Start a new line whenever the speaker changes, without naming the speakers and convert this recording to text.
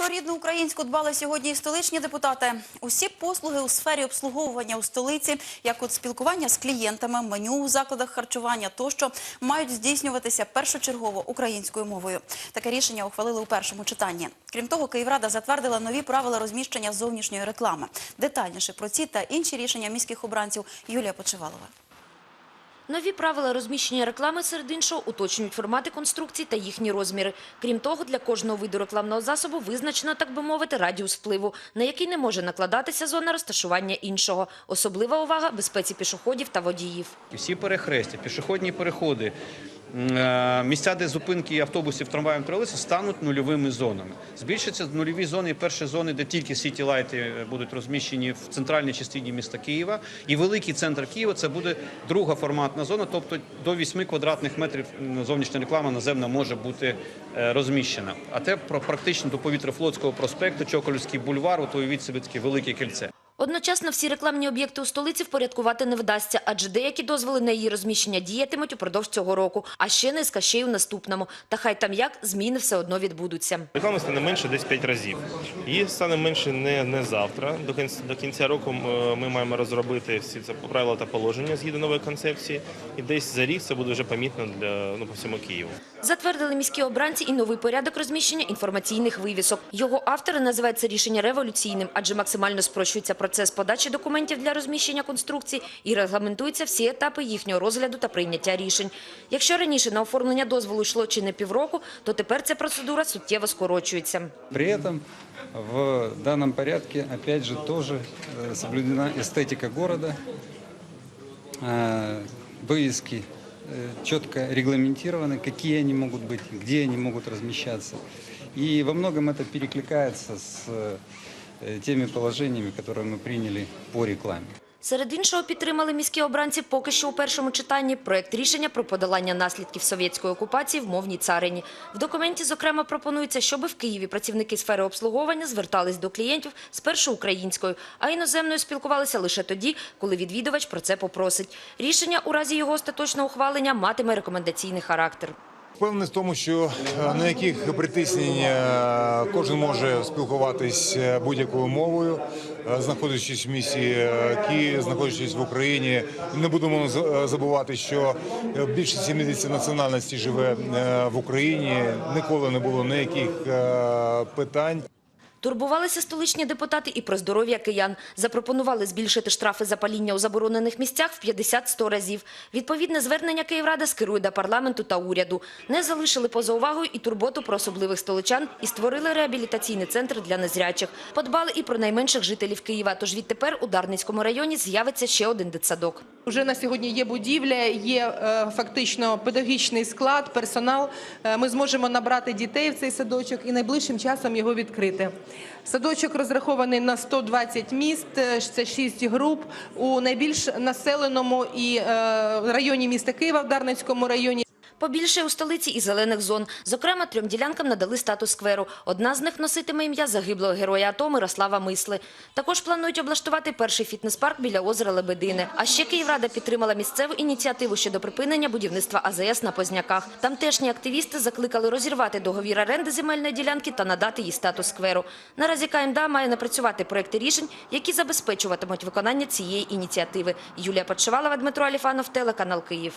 Про рідну українську дбали сьогодні і столичні депутати. Усі послуги у сфері обслуговування у столиці, як от спілкування з клієнтами, меню у закладах харчування тощо, мають здійснюватися першочергово українською мовою. Таке рішення ухвалили у першому читанні. Крім того, Київрада затвердила нові правила розміщення зовнішньої реклами. Детальніше про ці та інші рішення міських обранців Юлія Почивалова.
Нові правила розміщення реклами серед іншого уточнюють формати конструкцій та їхні розміри. Крім того, для кожного виду рекламного засобу визначено, так би мовити, радіус впливу, на який не може накладатися зона розташування іншого. Особлива увага безпеці пішоходів та водіїв.
Всі перехрестя, пішохідні переходи, місця, де зупинки автобусів, трамваїв, тролейбусів стануть нульовими зонами. Збільшаться нульові зони і перші зони, де тільки сіті-лайти будуть розміщені в центральній частині міста Києва. І великий центр Києва це буде друга форматна зона, тобто до 8 квадратних метрів зовнішня реклама наземна може бути е, розміщена. А те про практично до повітря Флотського проспекту, Чоколівський бульвар, от уявіть собі таке велике кільце.
Одночасно всі рекламні об'єкти у столиці впорядкувати не вдасться, адже деякі дозволи на її розміщення діятимуть упродовж цього року, а ще низка ще й у наступному. Та хай там як, зміни все одно відбудуться.
Реклами стане менше десь 5 разів. Її стане менше не, не завтра. До кінця, до кінця року ми, ми маємо розробити всі це правила та положення згідно нової концепції. І десь за рік це буде вже помітно для ну, по всьому Києву.
Затвердили міські обранці і новий порядок розміщення інформаційних вивісок. Його автори називають це рішення революційним, адже максимально спрощується процес подачі документів для розміщення конструкцій і регламентуються всі етапи їхнього розгляду та прийняття рішень. Якщо раніше на оформлення дозволу йшло чи не півроку, то тепер ця процедура суттєво скорочується.
При этом в данном порядке, опять же, тоже э, соблюдена эстетика города, э, вывески э, четко регламентированы, какие они могут быть, где они могут размещаться. И во многом это перекликается с э, теми положениями, которые мы приняли по рекламе.
Серед іншого підтримали міські обранці поки що у першому читанні проект рішення про подолання наслідків совєтської окупації в мовній царині. В документі, зокрема, пропонується, щоб в Києві працівники сфери обслуговування звертались до клієнтів спершу українською, а іноземною спілкувалися лише тоді, коли відвідувач про це попросить. Рішення у разі його остаточного ухвалення матиме рекомендаційний характер.
Впевнений в тому, що е, на яких притиснень е, кожен може спілкуватись е, будь-якою мовою, знаходячись в місті Києві, знаходячись в Україні. Не будемо забувати, що більше 70 національностей живе в Україні. Ніколи не було ніяких питань.
Турбувалися столичні депутати і про здоров'я киян. Запропонували збільшити штрафи за паління у заборонених місцях в 50-100 разів. Відповідне звернення Київрада скерує до парламенту та уряду. Не залишили поза увагою і турботу про особливих столичан і створили реабілітаційний центр для незрячих. Подбали і про найменших жителів Києва. Тож відтепер у Дарницькому районі з'явиться ще один дитсадок.
Уже на сьогодні є будівля, є е, фактично педагогічний склад, персонал. Е, Ми зможемо набрати дітей в цей садочок і найближчим часом його відкрити. Садочок розрахований на 120 міст, е, це 6 груп у найбільш населеному і е, районі міста Києва в Дарницькому районі.
Побільше у столиці і зелених зон. Зокрема, трьом ділянкам надали статус скверу. Одна з них носитиме ім'я загиблого героя АТО Мирослава Мисли. Також планують облаштувати перший фітнес-парк біля озера Лебедини. А ще Київрада підтримала місцеву ініціативу щодо припинення будівництва АЗС на Позняках. Тамтешні активісти закликали розірвати договір оренди земельної ділянки та надати їй статус скверу. Наразі КМДА має напрацювати проекти рішень, які забезпечуватимуть виконання цієї ініціативи. Юлія Подшивалова, Дмитро Аліфанов, телеканал Київ.